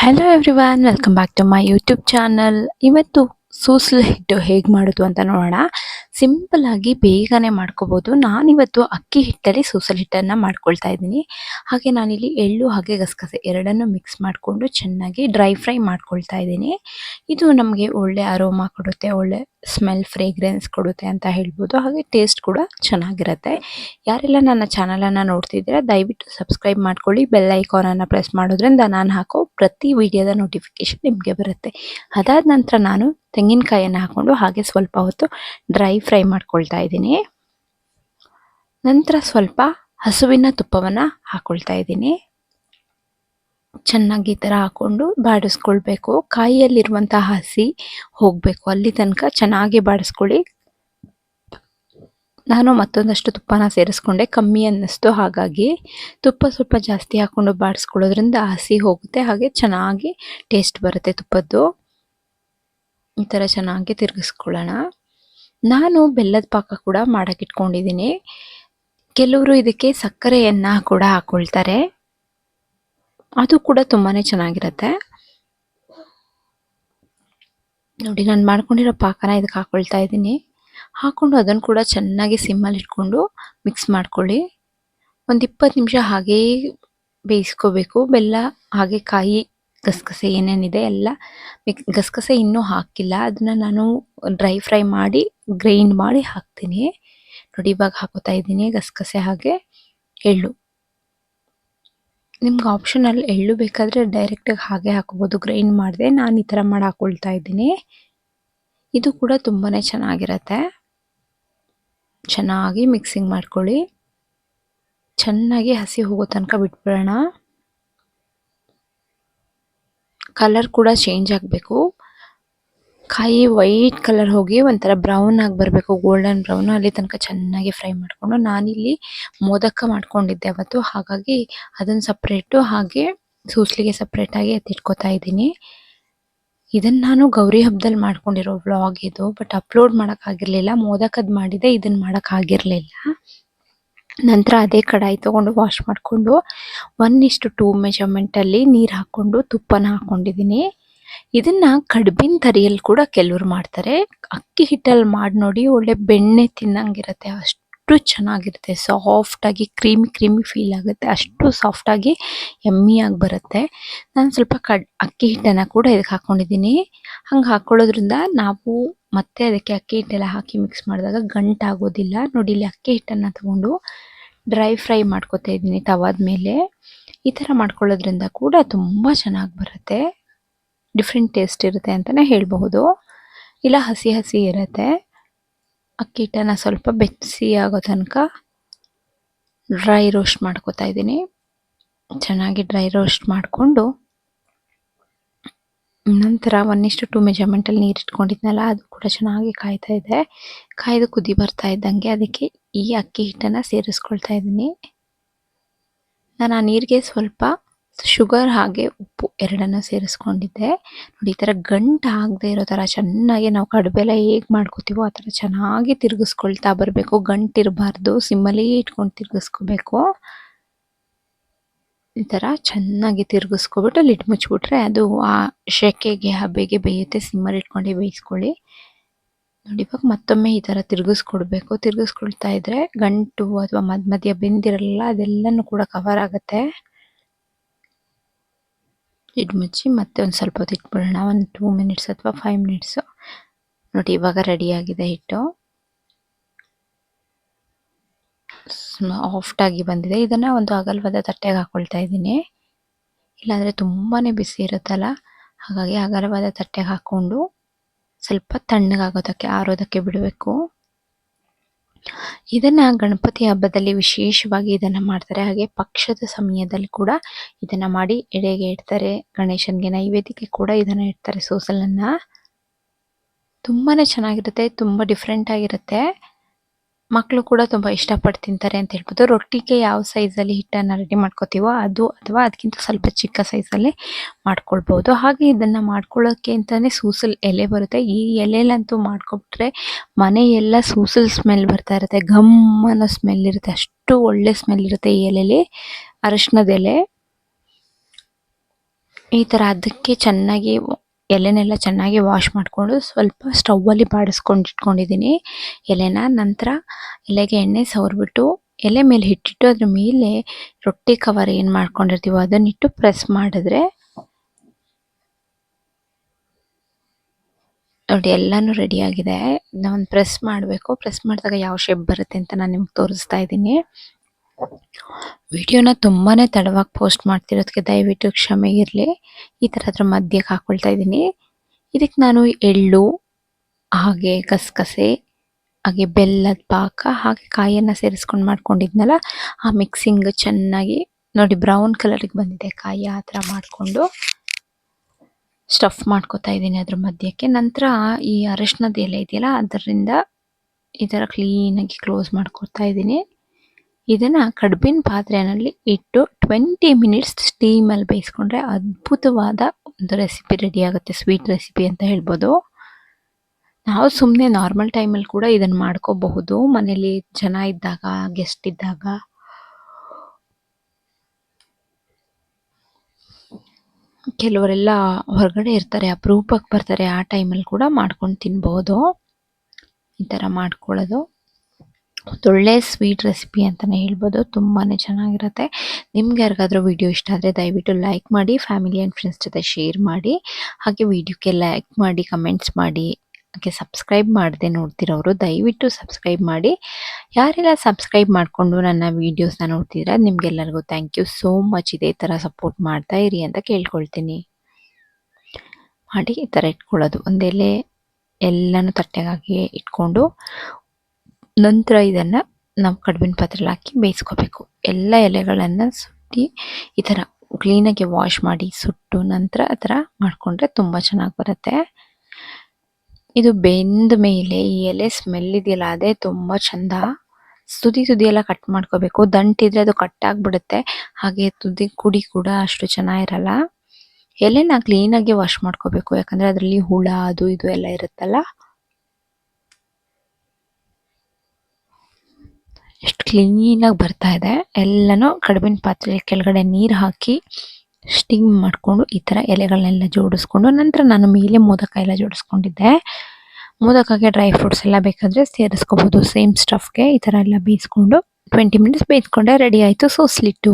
hello everyone welcome back to my YouTube channel ಇವತ್ತು ಸೂಸ್ಲು ಹಿಟ್ಟು ಹೇಗೆ ಮಾಡೋದು ಅಂತ ನೋಡೋಣ. ಸಿಂಪಲ್ ಆಗಿ ಬೇಗನೆ ಮಾಡ್ಕೋಬೋದು. ನಾನಿವತ್ತು ಅಕ್ಕಿ ಹಿಟ್ಟಲ್ಲಿ ಸೂಸಲ್ ಹಿಟ್ಟನ್ನು ಮಾಡ್ಕೊಳ್ತಾ ಇದ್ದೀನಿ. ಹಾಗೆ ನಾನಿಲ್ಲಿ ಎಳ್ಳು ಹಾಗೆ ಗಸಗಸೆ ಎರಡನ್ನು ಮಿಕ್ಸ್ ಮಾಡಿಕೊಂಡು ಚೆನ್ನಾಗಿ ಡ್ರೈ ಫ್ರೈ ಮಾಡ್ಕೊಳ್ತಾ ಇದ್ದೀನಿ. ಇದು ನಮಗೆ ಒಳ್ಳೆ ಅರೋಮಾ ಕೊಡುತ್ತೆ, ಒಳ್ಳೆ ಸ್ಮೆಲ್ ಫ್ರೇಗ್ರೆನ್ಸ್ ಕೊಡುತ್ತೆ ಅಂತ ಹೇಳ್ಬೋದು. ಹಾಗೆ ಟೇಸ್ಟ್ ಕೂಡ ಚೆನ್ನಾಗಿರುತ್ತೆ. ಯಾರೆಲ್ಲ ನನ್ನ ಚಾನಲನ್ನು ನೋಡ್ತಿದ್ದೀರಾ, ದಯವಿಟ್ಟು ಸಬ್ಸ್ಕ್ರೈಬ್ ಮಾಡ್ಕೊಳ್ಳಿ. ಬೆಲ್ ಐಕಾನನ್ನು ಪ್ರೆಸ್ ಮಾಡೋದ್ರಿಂದ ನಾನು ಹಾಕೋ ಪ್ರತಿ ವಿಡಿಯೋದ ನೋಟಿಫಿಕೇಶನ್ ನಿಮಗೆ ಬರುತ್ತೆ. ಅದಾದ ನಂತರ ನಾನು ತೆಂಗಿನಕಾಯಿಯನ್ನು ಹಾಕ್ಕೊಂಡು ಹಾಗೆ ಸ್ವಲ್ಪ ಹೊತ್ತು ಡ್ರೈ ಫ್ರೈ ಮಾಡ್ಕೊಳ್ತಾ ಇದ್ದೀನಿ. ನಂತರ ಸ್ವಲ್ಪ ಹಸುವಿನ ತುಪ್ಪವನ್ನು ಹಾಕ್ಕೊಳ್ತಾ ಇದ್ದೀನಿ. ಚೆನ್ನಾಗಿ ಈ ಥರ ಹಾಕ್ಕೊಂಡು ಬಾಡಿಸ್ಕೊಳ್ಬೇಕು. ಕಾಯಿಯಲ್ಲಿರುವಂಥ ಹಸಿ ಹೋಗಬೇಕು. ಅಲ್ಲಿ ತನಕ ಚೆನ್ನಾಗಿ ಬಾಡಿಸ್ಕೊಳ್ಳಿ. ನಾನು ಮತ್ತೊಂದಷ್ಟು ತುಪ್ಪನ ಸೇರಿಸ್ಕೊಂಡೆ. ಕಮ್ಮಿ ಅನ್ನಿಸ್ತು ಹಾಗಾಗಿ ತುಪ್ಪ ಸ್ವಲ್ಪ ಜಾಸ್ತಿ ಹಾಕೊಂಡು ಬಾಡಿಸ್ಕೊಳ್ಳೋದ್ರಿಂದ ಹಸಿ ಹೋಗುತ್ತೆ. ಹಾಗೆ ಚೆನ್ನಾಗಿ ಟೇಸ್ಟ್ ಬರುತ್ತೆ ತುಪ್ಪದ್ದು. ಈ ಥರ ಚೆನ್ನಾಗಿ ತಿರುಗಿಸ್ಕೊಳ್ಳೋಣ. ನಾನು ಬೆಲ್ಲದ ಪಾಕ ಕೂಡ ಮಾಡೋಕ್ಕಿಟ್ಕೊಂಡಿದ್ದೀನಿ. ಕೆಲವರು ಇದಕ್ಕೆ ಸಕ್ಕರೆಯನ್ನು ಕೂಡ ಹಾಕ್ಕೊಳ್ತಾರೆ ಅದು ಕೂಡ ತುಂಬಾ ಚೆನ್ನಾಗಿರುತ್ತೆ. ನೋಡಿ, ನಾನು ಮಾಡ್ಕೊಂಡಿರೋ ಪಾಕನ ಇದಕ್ಕೆ ಹಾಕ್ಕೊಳ್ತಾ ಇದ್ದೀನಿ. ಹಾಕೊಂಡು ಅದನ್ನು ಕೂಡ ಚೆನ್ನಾಗಿ ಸಿಮ್ಮಲ್ಲಿ ಇಟ್ಕೊಂಡು ಮಿಕ್ಸ್ ಮಾಡ್ಕೊಳ್ಳಿ. ಒಂದು ಇಪ್ಪತ್ತು ನಿಮಿಷ ಹಾಗೇ ಬೇಯಿಸ್ಕೋಬೇಕು. ಬೆಲ್ಲ ಹಾಗೆ ಕಾಯಿ ಗಸಗಸೆ ಏನೇನಿದೆ ಎಲ್ಲ ಗಸಗಸೆ ಇನ್ನೂ ಹಾಕಿಲ್ಲ. ಅದನ್ನ ನಾನು ಡ್ರೈ ಫ್ರೈ ಮಾಡಿ ಗ್ರೈಂಡ್ ಮಾಡಿ ಹಾಕ್ತೀನಿ. ನೋಡಿ, ಇವಾಗ ಹಾಕೋತಾ ಇದ್ದೀನಿ ಗಸಗಸೆ ಹಾಗೆ. ಎಳ್ಳು. ನಿಮ್ಗೆ ಆಪ್ಷನಲ್ ಎಳ್ಳು ಬೇಕಾದರೆ ಡೈರೆಕ್ಟಾಗಿ ಹಾಗೆ ಹಾಕೋಬೋದು. ಗ್ರೈಂಡ್ ಮಾಡಿದೆ ನಾನು ಈ ಥರ ಮಾಡಿ ಹಾಕ್ಕೊಳ್ತಾ ಇದ್ದೀನಿ. ಇದು ಕೂಡ ತುಂಬಾ ಚೆನ್ನಾಗಿರತ್ತೆ. ಚೆನ್ನಾಗಿ ಮಿಕ್ಸಿಂಗ್ ಮಾಡ್ಕೊಳ್ಳಿ. ಚೆನ್ನಾಗಿ ಹಸಿ ಹೋಗೋ ತನಕ ಬಿಟ್ಬಿಡೋಣ. ಕಲರ್ ಕೂಡ ಚೇಂಜ್ ಆಗಬೇಕು. ಕಾಯಿ ವೈಟ್ ಕಲರ್ ಹೋಗಿ ಒಂಥರ ಬ್ರೌನ್ ಆಗಿ ಬರಬೇಕು ಗೋಲ್ಡನ್ ಬ್ರೌನ್ ಅಲ್ಲಿ ತನಕ ಚೆನ್ನಾಗಿ ಫ್ರೈ ಮಾಡಿಕೊಂಡು ನಾನಿಲ್ಲಿ ಮೋದಕ ಮಾಡ್ಕೊಂಡಿದ್ದೆ ಅವತ್ತು. ಹಾಗಾಗಿ ಅದನ್ನು ಸಪ್ರೇಟು ಹಾಗೆ ಸೂಸ್ಲಿಗೆ ಸಪ್ರೇಟಾಗಿ ಎತ್ತಿಟ್ಕೋತಾ ಇದ್ದೀನಿ. ಇದನ್ನು ನಾನು ಗೌರಿ ಹಬ್ಬದಲ್ಲಿ ಮಾಡ್ಕೊಂಡಿರೋ ವ್ಲಾಗ್ ಇದು ಬಟ್ ಅಪ್ಲೋಡ್ ಮಾಡೋಕ್ಕಾಗಿರಲಿಲ್ಲ ಮೋದಕದ್ದು ಮಾಡಿದೆ ಇದನ್ನು ಮಾಡೋಕ್ಕಾಗಿರಲಿಲ್ಲ ನಂತರ ಅದೇ ಕಡಾಯಿ ತೊಗೊಂಡು ವಾಶ್ ಮಾಡಿಕೊಂಡು ಒನ್ ಇಷ್ಟು ಟೂ ಮೆಜರ್ಮೆಂಟಲ್ಲಿ ನೀರು ಹಾಕ್ಕೊಂಡು ತುಪ್ಪನ ಹಾಕ್ಕೊಂಡಿದ್ದೀನಿ ಇದನ್ನು ಕಡ್ಬಿನ ತರಿಯಲ್ಲಿ ಕೂಡ ಕೆಲವ್ರು ಮಾಡ್ತಾರೆ. ಅಕ್ಕಿ ಹಿಟ್ಟಲ್ಲಿ ಮಾಡಿ ನೋಡಿ ಒಳ್ಳೆ ಬೆಣ್ಣೆ ತಿನ್ನಂಗಿರುತ್ತೆ, ಅಷ್ಟು ಚೆನ್ನಾಗಿರುತ್ತೆ ಸಾಫ್ಟಾಗಿ ಕ್ರೀಮಿ ಕ್ರೀಮಿ ಫೀಲ್ ಆಗುತ್ತೆ, ಅಷ್ಟು ಸಾಫ್ಟಾಗಿ ಎಮ್ಮಿಯಾಗಿ ಬರುತ್ತೆ. ನಾನು ಸ್ವಲ್ಪ ಕಡ್, ಅಕ್ಕಿ ಹಿಟ್ಟನ್ನು ಕೂಡ ಇದಕ್ಕೆ ಹಾಕ್ಕೊಂಡಿದ್ದೀನಿ ಹಂಗೆ ಹಾಕ್ಕೊಳ್ಳೋದ್ರಿಂದ ನಾವು ಮತ್ತೆ ಅದಕ್ಕೆ ಅಕ್ಕಿ ಹಿಟ್ಟೆಲ್ಲ ಹಾಕಿ ಮಿಕ್ಸ್ ಮಾಡಿದಾಗ ಗಂಟಾಗೋದಿಲ್ಲ. ನೋಡಿ ಇಲ್ಲಿ ಅಕ್ಕಿ ಹಿಟ್ಟನ್ನು ತಗೊಂಡು ಡ್ರೈ ಫ್ರೈ ಮಾಡ್ಕೊತಾ ಇದ್ದೀನಿ ತವಾದ ಮೇಲೆ. ಈ ಥರ ಮಾಡ್ಕೊಳ್ಳೋದ್ರಿಂದ ಕೂಡ ತುಂಬ ಚೆನ್ನಾಗಿ ಬರುತ್ತೆ. ಡಿಫ್ರೆಂಟ್ ಟೇಸ್ಟ್ ಇರುತ್ತೆ ಅಂತಲೇ ಹೇಳಬಹುದು. ಇಲ್ಲ ಹಸಿ ಹಸಿ ಇರುತ್ತೆ. ಅಕ್ಕಿ ಹಿಟ್ಟನ್ನು ಸ್ವಲ್ಪ ಬೆಚ್ಚಿ ಆಗೋ ತನಕ ಡ್ರೈ ರೋಸ್ಟ್ ಮಾಡ್ಕೋತಾ ಇದ್ದೀನಿ. ಚೆನ್ನಾಗಿ ಡ್ರೈ ರೋಸ್ಟ್ ಮಾಡಿಕೊಂಡು ನಂತರ ಒನ್ ಇಷ್ಟು ಟು ಮೆಜರ್ಮೆಂಟಲ್ಲಿ ನೀರು ಇಟ್ಕೊಂಡಿದ್ನಲ್ಲ ಅದು ಕೂಡ ಚೆನ್ನಾಗಿ ಕಾಯ್ತಾ ಇದೆ. ಕಾಯ್ದು ಕುದಿ ಬರ್ತಾ ಇದ್ದಂಗೆ ಅದಕ್ಕೆ ಈ ಅಕ್ಕಿ ಹಿಟ್ಟನ್ನು ಸೇರಿಸ್ಕೊಳ್ತಾ ಇದ್ದೀನಿ. ನಾನು ಆ ನೀರಿಗೆ ಸ್ವಲ್ಪ ಶುಗರ್ ಹಾಗೆ ಉಪ್ಪು ಎರಡನ್ನು ಸೇರಿಸ್ಕೊಂಡಿದ್ದೆ. ನೋಡಿ, ಈ ಥರ ಗಂಟು ಆಗದೆ ಇರೋ ಥರ ಚೆನ್ನಾಗಿ ನಾವು ಕಡುಬೆಲ್ಲ ಹೇಗೆ ಮಾಡ್ಕೋತೀವೋ ಆ ಥರ ಚೆನ್ನಾಗಿ ತಿರುಗಿಸ್ಕೊಳ್ತಾ ಬರಬೇಕು. ಗಂಟಿರಬಾರ್ದು, ಸಿಮ್ಮಲ್ಲಿ ಇಟ್ಕೊಂಡು ತಿರುಗಿಸ್ಕೋಬೇಕು. ಈ ಥರ ಚೆನ್ನಾಗಿ ತಿರುಗಿಸ್ಕೊಬಿಟ್ಟು ಲಿಡ್ ಮುಚ್ಚಿಬಿಟ್ರೆ ಅದು ಆ ಶೆಕೆಗೆ, ಹಬೆಗೆ ಬೇಯುತ್ತೆ. ಸಿಮ್ಮರ್ ಇಟ್ಕೊಂಡು ಬೇಯಿಸ್ಕೊಳ್ಳಿ. ನೋಡಿ, ಇವಾಗ ಮತ್ತೊಮ್ಮೆ ಈ ಥರ ತಿರುಗಿಸ್ಕೊಡ್ಬೇಕು. ತಿರುಗಿಸ್ಕೊಳ್ತಾ ಇದ್ರೆ ಗಂಟು ಅಥವಾ ಮಧ್ಯ ಮಧ್ಯ ಬೆಂದಿರಲ್ಲ, ಅದೆಲ್ಲನೂ ಕೂಡ ಕವರ್ ಆಗುತ್ತೆ. ಲಿಡ್ ಮುಚ್ಚಿ ಮತ್ತೆ ಒಂದು ಸ್ವಲ್ಪ ಹೊತ್ತು ಇಟ್ಬಿಡೋಣ. ಒಂದು ಟೂ ಮಿನಿಟ್ಸ್ ಅಥವಾ ಫೈವ್ ಮಿನಿಟ್ಸು ನೋಡಿ, ಇವಾಗ ರೆಡಿಯಾಗಿದೆ ಹಿಟ್ಟು. ಆಫ್ಟಾಗಿ ಬಂದಿದೆ. ಇದನ್ನ ಒಂದು ಅಗಲವಾದ ತಟ್ಟೆಗೆ ಹಾಕೊಳ್ತಾ ಇದ್ದೀನಿ. ಇಲ್ಲಾಂದ್ರೆ ತುಂಬಾನೇ ಬಿಸಿ ಇರುತ್ತಲ್ಲ, ಹಾಗಾಗಿ ಅಗಲವಾದ ತಟ್ಟೆಗೆ ಹಾಕೊಂಡು ಸ್ವಲ್ಪ ತಣ್ಣಗಾಗೋದಕ್ಕೆ ಆರೋದಕ್ಕೆ ಬಿಡಬೇಕು. ಇದನ್ನ ಗಣಪತಿ ಹಬ್ಬದಲ್ಲಿ ವಿಶೇಷವಾಗಿ ಇದನ್ನ ಮಾಡ್ತಾರೆ. ಹಾಗೆ ಪಕ್ಷದ ಸಮಯದಲ್ಲಿ ಕೂಡ ಇದನ್ನ ಮಾಡಿ ಎಡೆಗೆ ಇಡ್ತಾರೆ. ಗಣೇಶನ್ಗೆ ನೈವೇದ್ಯಕ್ಕೆ ಕೂಡ ಇದನ್ನ ಇಡ್ತಾರೆ ಸೋಸಲನ್ನ. ತುಂಬಾನೇ ಚೆನ್ನಾಗಿರುತ್ತೆ, ತುಂಬಾ ಡಿಫ್ರೆಂಟ್ ಆಗಿರುತ್ತೆ. ಮಕ್ಕಳು ಕೂಡ ತುಂಬ ಇಷ್ಟಪಟ್ಟು ತಿಂತಾರೆ ಅಂತ ಹೇಳ್ಬೋದು. ರೊಟ್ಟಿಗೆ ಯಾವ ಸೈಜಲ್ಲಿ ಹಿಟ್ಟನ್ನು ರೆಡಿ ಮಾಡ್ಕೋತೀವೋ ಅದು ಅಥವಾ ಅದಕ್ಕಿಂತ ಸ್ವಲ್ಪ ಚಿಕ್ಕ ಸೈಜಲ್ಲಿ ಮಾಡ್ಕೊಳ್ಬೋದು. ಹಾಗೆ ಇದನ್ನ ಮಾಡ್ಕೊಳ್ಳೋಕೆ ಅಂತಾನೆ ಸೂಸಲ್ ಎಲೆ ಬರುತ್ತೆ. ಈ ಎಲೆಲಂತೂ ಮಾಡ್ಕೊಬಿಟ್ರೆ ಮನೆ ಎಲ್ಲ ಸೂಸಲ್ ಸ್ಮೆಲ್ ಬರ್ತಾ ಇರುತ್ತೆ. ಘಮ್ ಅನ್ನೋ ಸ್ಮೆಲ್ ಇರುತ್ತೆ. ಅಷ್ಟು ಒಳ್ಳೆ ಸ್ಮೆಲ್ ಇರುತ್ತೆ ಈ ಎಲೆಲಿ. ಅರಶಿನದ ಎಲೆ. ಈ ಥರ ಅದಕ್ಕೆ ಚೆನ್ನಾಗಿ ಎಲೆನೆಲ್ಲ ಚೆನ್ನಾಗಿ ವಾಶ್ ಮಾಡಿಕೊಂಡು ಸ್ವಲ್ಪ ಸ್ಟವ್ವಲ್ಲಿ ಬಾಡಿಸ್ಕೊಂಡು ಇಟ್ಕೊಂಡಿದ್ದೀನಿ. ಎಲೆನ ನಂತರ ಎಲೆಗೆ ಎಣ್ಣೆ ಸವರ್ಬಿಟ್ಟು ಎಲೆ ಮೇಲೆ ಹಿಟ್ಟಿಟ್ಟು ಅದ್ರ ಮೇಲೆ ರೊಟ್ಟಿ ಕವರ್ ಏನು ಮಾಡ್ಕೊಂಡಿರ್ತೀವೋ ಅದನ್ನಿಟ್ಟು ಪ್ರೆಸ್ ಮಾಡಿದ್ರೆ ನೋಡಿ ಎಲ್ಲಾನು ರೆಡಿ ಆಗಿದೆ. ನಾನು ಪ್ರೆಸ್ ಮಾಡಬೇಕು. ಪ್ರೆಸ್ ಮಾಡಿದಾಗ ಯಾವ ಶೇಪ್ ಬರುತ್ತೆ ಅಂತ ನಾನು ನಿಮ್ಗೆ ತೋರಿಸ್ತಾ ಇದ್ದೀನಿ. ವಿಡಿಯೋನ ತುಂಬಾನೇ ತಡವಾಗಿ ಪೋಸ್ಟ್ ಮಾಡ್ತಿರೋದಕ್ಕೆ ದಯವಿಟ್ಟು ಕ್ಷಮೆ ಇರಲಿ. ಈ ಥರ ಅದ್ರ ಮಧ್ಯಕ್ಕೆ ಹಾಕೊಳ್ತಾ ಇದ್ದೀನಿ. ಇದಕ್ಕೆ ನಾನು ಎಳ್ಳು, ಹಾಗೆ ಗಸಗಸೆ, ಹಾಗೆ ಬೆಲ್ಲದ ಪಾಕ, ಹಾಗೆ ಕಾಯಿಯನ್ನು ಸೇರಿಸ್ಕೊಂಡು ಮಾಡ್ಕೊಂಡಿದ್ನಲ್ಲ, ಆ ಮಿಕ್ಸಿಂಗ್ ಚೆನ್ನಾಗಿ ನೋಡಿ ಬ್ರೌನ್ ಕಲರಿಗೆ ಬಂದಿದೆ ಕಾಯಿ, ಆ ಥರ ಮಾಡಿಕೊಂಡು ಸ್ಟಫ್ ಮಾಡ್ಕೊತಾ ಇದ್ದೀನಿ ಅದ್ರ ಮಧ್ಯಕ್ಕೆ ನಂತರ ಈ ಅರಶಿನದ ಎಲೆ ಇದೆಯಲ್ಲ, ಅದರಿಂದ ಈ ಥರ ಕ್ಲೀನಾಗಿ ಕ್ಲೋಸ್ ಮಾಡ್ಕೊತಾ ಇದ್ದೀನಿ. ಇದನ್ನ ಕಡ್ಬಿನ ಪಾತ್ರೆನಲ್ಲಿ ಇಟ್ಟು ಟ್ವೆಂಟಿ ಮಿನಿಟ್ಸ್ ಸ್ಟೀಮಲ್ಲಿ ಬೇಯಿಸ್ಕೊಂಡ್ರೆ ಅದ್ಭುತವಾದ ಒಂದು ರೆಸಿಪಿ ರೆಡಿ ಆಗುತ್ತೆ ಸ್ವೀಟ್ ರೆಸಿಪಿ ಅಂತ ಹೇಳ್ಬೋದು. ನಾವು ಸುಮ್ಮನೆ ನಾರ್ಮಲ್ ಟೈಮಲ್ಲಿ ಕೂಡ ಇದನ್ನು ಮಾಡ್ಕೋಬಹುದು. ಮನೇಲಿ ಜನ ಇದ್ದಾಗ ಗೆಸ್ಟ್ ಇದ್ದಾಗ. ಕೆಲವರೆಲ್ಲ ಹೊರಗಡೆ ಇರ್ತಾರೆ, ಅಪರೂಪಕ್ಕೆ ಬರ್ತಾರೆ, ಆ ಟೈಮಲ್ಲಿ ಕೂಡ ಮಾಡ್ಕೊಂಡು ತಿನ್ಬೋದು. ಈ ಥರ ಮಾಡ್ಕೊಳ್ಳೋದು. ಒಳ್ಳೆ ಸ್ವೀಟ್ ರೆಸಿಪಿ ಅಂತಲೇ ಹೇಳ್ಬೋದು. ತುಂಬಾ ಚೆನ್ನಾಗಿರುತ್ತೆ. ನಿಮ್ಗೆ ಯಾರಿಗಾದರೂ ವಿಡಿಯೋ ಇಷ್ಟ ಆದರೆ ದಯವಿಟ್ಟು ಲೈಕ್ ಮಾಡಿ ಫ್ಯಾಮಿಲಿ ಆ್ಯಂಡ್ ಫ್ರೆಂಡ್ಸ್ ಜೊತೆ ಶೇರ್ ಮಾಡಿ. ಹಾಗೆ ವಿಡಿಯೋಕ್ಕೆ ಲೈಕ್ ಮಾಡಿ ಕಮೆಂಟ್ಸ್ ಮಾಡಿ, ಹಾಗೆ ಸಬ್ಸ್ಕ್ರೈಬ್ ಮಾಡದೆ ನೋಡ್ತಿರೋರು, ದಯವಿಟ್ಟು ಸಬ್ಸ್ಕ್ರೈಬ್ ಮಾಡಿ. ಯಾರೆಲ್ಲ ಸಬ್ಸ್ಕ್ರೈಬ್ ಮಾಡಿಕೊಂಡು ನನ್ನ ವೀಡಿಯೋಸ್ನ ನೋಡ್ತಿದ್ರೆ, ನಿಮಗೆಲ್ಲರಿಗೂ ಥ್ಯಾಂಕ್ ಯು ಸೋ ಮಚ್ ಇದೇ ಥರ ಸಪೋರ್ಟ್ ಮಾಡ್ತಾ ಇರಿ ಅಂತ ಕೇಳ್ಕೊಳ್ತೀನಿ. ಮಾಡಿ ಈ ಥರ ಇಟ್ಕೊಳ್ಳೋದು. ಒಂದೆಲೆ ಎಲ್ಲನೂ ತಟ್ಟೆಗಾಗಿ ಇಟ್ಕೊಂಡು ನಂತರ ಇದನ್ನು ನಾವು ಕಡ್ಬಿನ ಪಾತ್ರೆಲಿ ಹಾಕಿ ಬೇಯಿಸ್ಕೋಬೇಕು. ಎಲ್ಲ ಎಲೆಗಳನ್ನು ಸುಟ್ಟಿ ಈ ಥರ ಕ್ಲೀನಾಗಿ ವಾಶ್ ಮಾಡಿ ಸುಟ್ಟು ನಂತರ ಆ ಥರ ಮಾಡಿಕೊಂಡ್ರೆ ತುಂಬ ಚೆನ್ನಾಗಿ ಬರುತ್ತೆ. ಇದು ಬೆಂದ ಮೇಲೆ ಈ ಎಲೆ ಸ್ಮೆಲ್ ಇದೆಯಲ್ಲ, ಅದೇ ತುಂಬ ಚೆಂದ. ತುದಿ ತುದಿ ಎಲ್ಲ ಕಟ್ ಮಾಡ್ಕೋಬೇಕು. ದಂಟಿದ್ರೆ ಅದು ಕಟ್ ಆಗಿಬಿಡುತ್ತೆ. ಹಾಗೆ ತುದಿ ಕುಡಿ ಕೂಡ ಅಷ್ಟು ಚೆನ್ನಾಗಿರಲ್ಲ. ಎಲೆನ ಕ್ಲೀನಾಗಿ ವಾಶ್ ಮಾಡ್ಕೋಬೇಕು. ಯಾಕಂದರೆ ಅದರಲ್ಲಿ ಹುಳ, ಅದು, ಇದು ಎಲ್ಲ ಇರುತ್ತಲ್ಲ. ಎಷ್ಟು ಕ್ಲೀನಾಗಿ ಬರ್ತಾ ಇದೆ. ಎಲ್ಲನೂ ಕಡುಬಿನ ಪಾತ್ರೆ ಕೆಳಗಡೆ ನೀರು ಹಾಕಿ ಸ್ಟಿಂಗ್ ಮಾಡಿಕೊಂಡು ಈ ಥರ ಎಲೆಗಳನ್ನೆಲ್ಲ ಜೋಡಿಸ್ಕೊಂಡು ನಂತರ ನಾನು ಮೇಲೆ ಮೋದಕ ಎಲ್ಲ ಜೋಡಿಸ್ಕೊಂಡಿದ್ದೆ. ಮೋದಕಕ್ಕೆ ಡ್ರೈ ಫ್ರೂಟ್ಸ್ ಎಲ್ಲ ಬೇಕಾದರೆ ಸೇರಿಸ್ಕೋಬೋದು. ಸೇಮ್ ಸ್ಟಫ್ಗೆ ಈ ಥರ ಎಲ್ಲ ಬೇಯಿಸ್ಕೊಂಡು ಟ್ವೆಂಟಿ ಮಿನಿಟ್ಸ್ ಬೇಯಿಸ್ಕೊಂಡೆ ರೆಡಿ ಆಯಿತು. ಸೋಸ್ಲಿಟ್ಟು